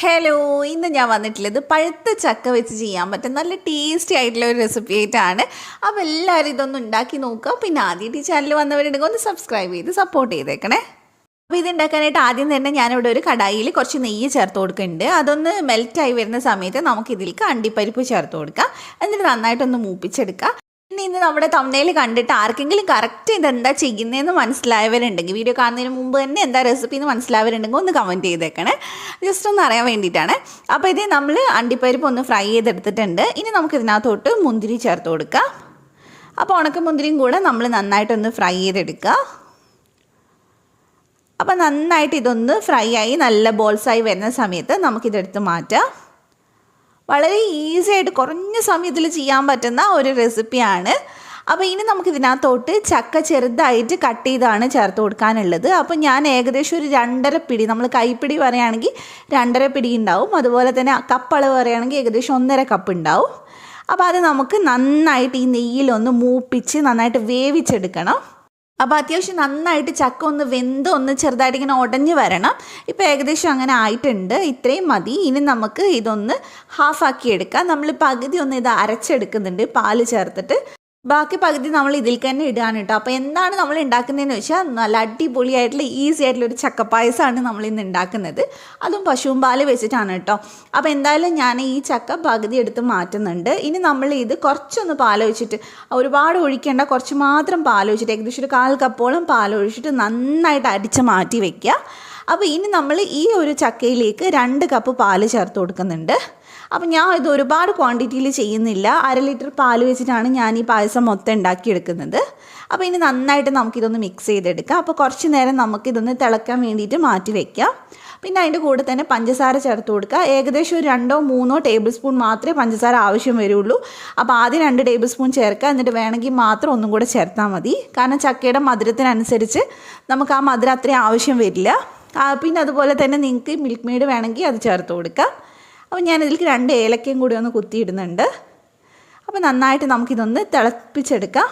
Hello ഇന്ന് ഞാൻ വന്നിട്ടുള്ളത് പഴുത്ത ചക്ക വെച്ച് ചെയ്യാൻ പറ്റും നല്ല ടേസ്റ്റി ആയിട്ടുള്ള ഒരു റെസിപ്പി ആയിട്ടാണ്. അപ്പോൾ എല്ലാവരും ഇതൊന്ന് ഉണ്ടാക്കി നോക്കുക. പിന്നെ ആദ്യമായിട്ട് ഈ ചാനൽ വന്നവരുണ്ടെങ്കിൽ ഒന്ന് സബ്സ്ക്രൈബ് ചെയ്ത് സപ്പോർട്ട് ചെയ്തേക്കണേ. അപ്പോൾ ഇതുണ്ടാക്കാനായിട്ട് ആദ്യം തന്നെ ഞാനിവിടെ ഒരു കടായിൽ കുറച്ച് നെയ്യ് ചേർത്ത് കൊടുക്കുന്നുണ്ട്. അതൊന്ന് മെൽറ്റായി വരുന്ന സമയത്ത് നമുക്കിതിലേക്ക് അണ്ടിപ്പരിപ്പ് ചേർത്ത് കൊടുക്കാം. എന്നിട്ട് നന്നായിട്ടൊന്ന് മൂപ്പിച്ചെടുക്കുക പിന്നെ ഇന്ന് നമ്മുടെ തമ്മനയിൽ കണ്ടിട്ട് ആർക്കെങ്കിലും കറക്റ്റ് എന്താ ചെയ്യുന്നതെന്ന് മനസ്സിലായവരുണ്ടെങ്കിൽ വീഡിയോ കാണുന്നതിന് മുമ്പ് തന്നെ എന്താ റെസിപ്പി എന്ന് മനസ്സിലായവരുണ്ടെങ്കിൽ ഒന്ന് കമന്റ് ചെയ്തേക്കണേ. ജസ്റ്റ് ഒന്ന് അറിയാൻ വേണ്ടിയിട്ടാണ്. അപ്പോൾ ഇത് നമ്മൾ അണ്ടിപ്പരിപ്പ് ഒന്ന് ഫ്രൈ ചെയ്തെടുത്തിട്ടുണ്ട്. ഇനി നമുക്ക് ഇതിനകത്തോട്ട് മുന്തിരി ചേർത്ത് കൊടുക്കാം. അപ്പോൾ ഉണക്ക മുന്തിരിയും കൂടെ നമ്മൾ നന്നായിട്ടൊന്ന് ഫ്രൈ ചെയ്തെടുക്കുക. അപ്പോൾ നന്നായിട്ട് ഇതൊന്ന് ഫ്രൈ ആയി നല്ല ബോൾസായി വരുന്ന സമയത്ത് നമുക്കിതെടുത്ത് മാറ്റാം. വളരെ ഈസി ആയിട്ട് കുറഞ്ഞ സമയത്തിൽ ചെയ്യാൻ പറ്റുന്ന ഒരു റെസിപ്പിയാണ് അപ്പോൾ ഇനി നമുക്ക് ഇതിനകത്തോട്ട് ചക്ക ചെറുതായിട്ട് കട്ട് ചെയ്താണ് ചേർത്ത് കൊടുക്കാനുള്ളത്. അപ്പോൾ ഞാൻ ഏകദേശം ഒരു രണ്ടര പിടി നമ്മൾ കൈപ്പിടി പറയുകയാണെങ്കിൽ രണ്ടര പിടി ഉണ്ടാവും. അതുപോലെ തന്നെ കപ്പളവ് പറയുകയാണെങ്കിൽ ഏകദേശം ഒന്നര കപ്പ് ഉണ്ടാവും. അപ്പോൾ അത് നമുക്ക് നന്നായിട്ട് ഈ നെയ്യിലൊന്ന് മൂപ്പിച്ച് നന്നായിട്ട് വേവിച്ചെടുക്കണം. അപ്പോൾ അത്യാവശ്യം നന്നായിട്ട് ചക്ക ഒന്ന് വെന്ത് ഒന്ന് ചെറുതായിട്ട് ഇങ്ങനെ ഉടഞ്ഞ് വരണം. ഇപ്പോൾ ഏകദേശം അങ്ങനെ ആയിട്ടുണ്ട്. ഇത്രയും മതി. ഇനി നമുക്ക് ഇതൊന്ന് ഹാഫാക്കി എടുക്കാം. നമ്മൾ പകുതി ഒന്ന് ഇത് അരച്ചെടുക്കുന്നുണ്ട്. പാൽ ചേർത്തിട്ട് ബാക്കി പകുതി നമ്മൾ ഇതിൽ തന്നെ ഇടുകയാണ് കേട്ടോ. അപ്പോൾ എന്താണ് നമ്മൾ ഉണ്ടാക്കുന്നതെന്ന് വെച്ചാൽ നല്ല അടിപൊളിയായിട്ടുള്ള ഈസി ആയിട്ടുള്ള ഒരു ചക്കപ്പായസമാണ് നമ്മൾ ഇന്ന് ഉണ്ടാക്കുന്നത്. അതും പശുവും പാൽ വെച്ചിട്ടാണ് കേട്ടോ. അപ്പോൾ എന്തായാലും ഞാൻ ഈ ചക്ക പകുതി എടുത്ത് മാറ്റുന്നുണ്ട്. ഇനി നമ്മൾ ഇത് കുറച്ചൊന്ന് പാലൊഴിച്ചിട്ട് ഒരുപാട് ഒഴിക്കേണ്ട കുറച്ച് മാത്രം പാലൊഴിച്ചിട്ട് ഏകദേശം ഒരു കാൽ കപ്പോളം പാലൊഴിച്ചിട്ട് നന്നായിട്ട് അടിച്ച് മാറ്റി വെക്കുക. അപ്പോൾ ഇനി നമ്മൾ ഈ ഒരു ചക്കയിലേക്ക് രണ്ട് കപ്പ് പാൽ ചേർത്ത് കൊടുക്കുന്നുണ്ട്. അപ്പോൾ ഞാൻ ഇത് ഒരുപാട് ക്വാണ്ടിറ്റിയിൽ ചെയ്യുന്നില്ല. അര ലിറ്റർ പാൽ വെച്ചിട്ടാണ് ഞാൻ ഈ പായസം മൊത്തം ഉണ്ടാക്കിയെടുക്കുന്നത്. അപ്പോൾ ഇനി നന്നായിട്ട് നമുക്കിതൊന്ന് മിക്സ് ചെയ്തെടുക്കാം. അപ്പോൾ കുറച്ച് നേരം നമുക്കിതൊന്ന് തിളക്കാൻ വേണ്ടിയിട്ട് മാറ്റി വയ്ക്കാം പിന്നെ അതിന്റെ കൂടെ തന്നെ പഞ്ചസാര ചേർത്ത് കൊടുക്കുക. ഏകദേശം ഒരു രണ്ടോ മൂന്നോ ടേബിൾ സ്പൂൺ മാത്രമേ പഞ്ചസാര ആവശ്യം വരുള്ളൂ. അപ്പോൾ ആദ്യം രണ്ട് ടേബിൾ സ്പൂൺ ചേർക്കുക. എന്നിട്ട് വേണമെങ്കിൽ മാത്രം ഒന്നും കൂടെ ചേർത്താൽ മതി. കാരണം ചക്കയുടെ മധുരത്തിനനുസരിച്ച് നമുക്ക് ആ മധുരം അത്രയും ആവശ്യം വരില്ല. പിന്നെ അതുപോലെ തന്നെ നിങ്ങൾക്ക് മിൽക്ക് മെയ്ഡ് വേണമെങ്കിൽ അത് ചേർത്ത് കൊടുക്കാം. അപ്പോൾ ഞാൻ ഇതിലേക്ക് രണ്ട് ഏലക്കയും കൂടി ഒന്ന് കുത്തിയിടുന്നുണ്ട്. അപ്പോൾ നന്നായിട്ട് നമുക്കിതൊന്ന് തിളപ്പിച്ചെടുക്കാം.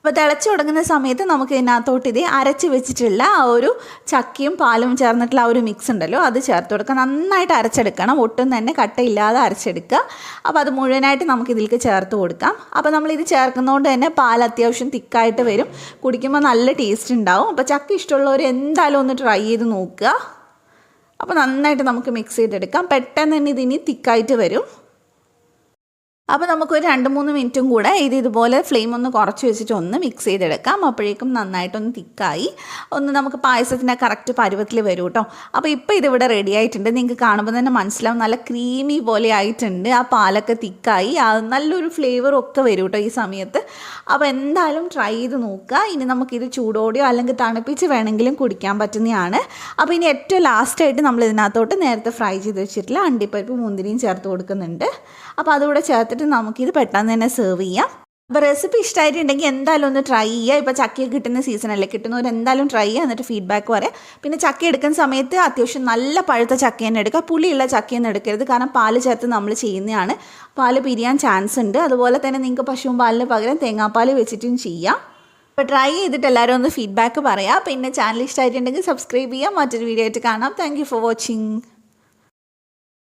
അപ്പോൾ തിളച്ച് തുടങ്ങുന്ന സമയത്ത് നമുക്ക് ഇതിനകത്തോട്ട് ഇത് അരച്ച് വെച്ചിട്ടുള്ള ആ ഒരു ചക്കിയും പാലും ചേർന്നിട്ടുള്ള ആ ഒരു മിക്സ് ഉണ്ടല്ലോ അത് ചേർത്ത് കൊടുക്കുക. നന്നായിട്ട് അരച്ചെടുക്കണം. ഒട്ടും തന്നെ കട്ടയില്ലാതെ അരച്ചെടുക്കുക. അപ്പോൾ അത് മുഴുവനായിട്ട് നമുക്ക് ഇതിലേക്ക് ചേർത്ത് കൊടുക്കാം. അപ്പോൾ നമ്മൾ ഇത് ചേർക്കുന്നതുകൊണ്ട് തന്നെ പാൽ അത്യാവശ്യം തിക്കായിട്ട് വരും. കുടിക്കുമ്പോൾ നല്ല ടേസ്റ്റ് ഉണ്ടാവും. അപ്പോൾ ചക്ക ഇഷ്ടമുള്ളവർ എന്തായാലും ഒന്ന് ട്രൈ ചെയ്ത് നോക്കുക. അപ്പോൾ നന്നായിട്ട് നമുക്ക് മിക്സ് ചെയ്തെടുക്കാം. പെട്ടെന്ന് തന്നെ ഇതിനി തിക്കായിട്ട് വരും. അപ്പോൾ നമുക്കൊരു രണ്ട് മൂന്ന് മിനിറ്റും കൂടെ ഇത് ഇതുപോലെ ഫ്ലെയിം ഒന്ന് കുറച്ച് വെച്ചിട്ട് ഒന്ന് മിക്സ് ചെയ്തെടുക്കാം. അപ്പോഴേക്കും നന്നായിട്ടൊന്ന് തിക്കായി. ഒന്ന് നമുക്ക് പായസത്തിന്റെ കറക്റ്റ് പരുവത്തിൽ വരും കേട്ടോ അപ്പോൾ ഇപ്പോൾ ഇതിവിടെ റെഡി ആയിട്ടുണ്ട്. നിങ്ങൾക്ക് കാണുമ്പോൾ തന്നെ മനസ്സിലാവും. നല്ല ക്രീമി പോലെ ആയിട്ടുണ്ട്. ആ പാലൊക്കെ തിക്കായി. നല്ലൊരു ഫ്ലേവറും ഒക്കെ വരും കേട്ടോ ഈ സമയത്ത്. അപ്പോൾ എന്തായാലും ട്രൈ ചെയ്ത് നോക്കുക. ഇനി നമുക്കിത് ചൂടോടെയോ അല്ലെങ്കിൽ തണുപ്പിച്ച് വേണമെങ്കിലും കുടിക്കാൻ പറ്റുന്നതാണ്. അപ്പോൾ ഇനി ഏറ്റവും ലാസ്റ്റായിട്ട് നമ്മൾ ഇതിനകത്തോട്ട് നേരത്തെ ഫ്രൈ ചെയ്ത് വെച്ചിട്ടില്ല അണ്ടിപ്പരിപ്പ് മുന്തിരിയും ചേർത്ത് കൊടുക്കുന്നുണ്ട്. അപ്പോൾ അതുകൂടെ ചേർത്തിട്ട് നമുക്കിത് പെട്ടെന്ന് തന്നെ സെർവ് ചെയ്യാം. അപ്പോൾ റെസിപ്പി ഇഷ്ടമായിട്ടുണ്ടെങ്കിൽ എന്തായാലും ഒന്ന് ട്രൈ ചെയ്യുക. ഇപ്പോൾ ചക്ക കിട്ടുന്ന സീസണല്ലേ കിട്ടുന്നവർ എന്തായാലും ട്രൈ ചെയ്യുക. എന്നിട്ട് ഫീഡ്ബാക്ക് പറയാം. പിന്നെ ചക്ക എടുക്കുന്ന സമയത്ത് അത്യാവശ്യം നല്ല പഴുത്ത ചക്ക തന്നെ എടുക്കുക. പുളിയുള്ള ചക്ക തന്നെ എടുക്കരുത്. കാരണം പാൽ ചേർത്ത് നമ്മൾ ചെയ്യുന്നതാണ്. പാൽ പിരിയാൻ ചാൻസ് ഉണ്ട്. അതുപോലെ തന്നെ നിങ്ങൾക്ക് പശുവും പാലിന് പകരം തേങ്ങാപ്പാൽ വെച്ചിട്ടും ചെയ്യാം. അപ്പോൾ ട്രൈ ചെയ്തിട്ട് എല്ലാവരും ഒന്ന് ഫീഡ്ബാക്ക് പറയാം. പിന്നെ ചാനൽ ഇഷ്ടമായിട്ടുണ്ടെങ്കിൽ സബ്സ്ക്രൈബ് ചെയ്യാം. മറ്റൊരു വീഡിയോ ആയിട്ട് കാണാം. Thank for watching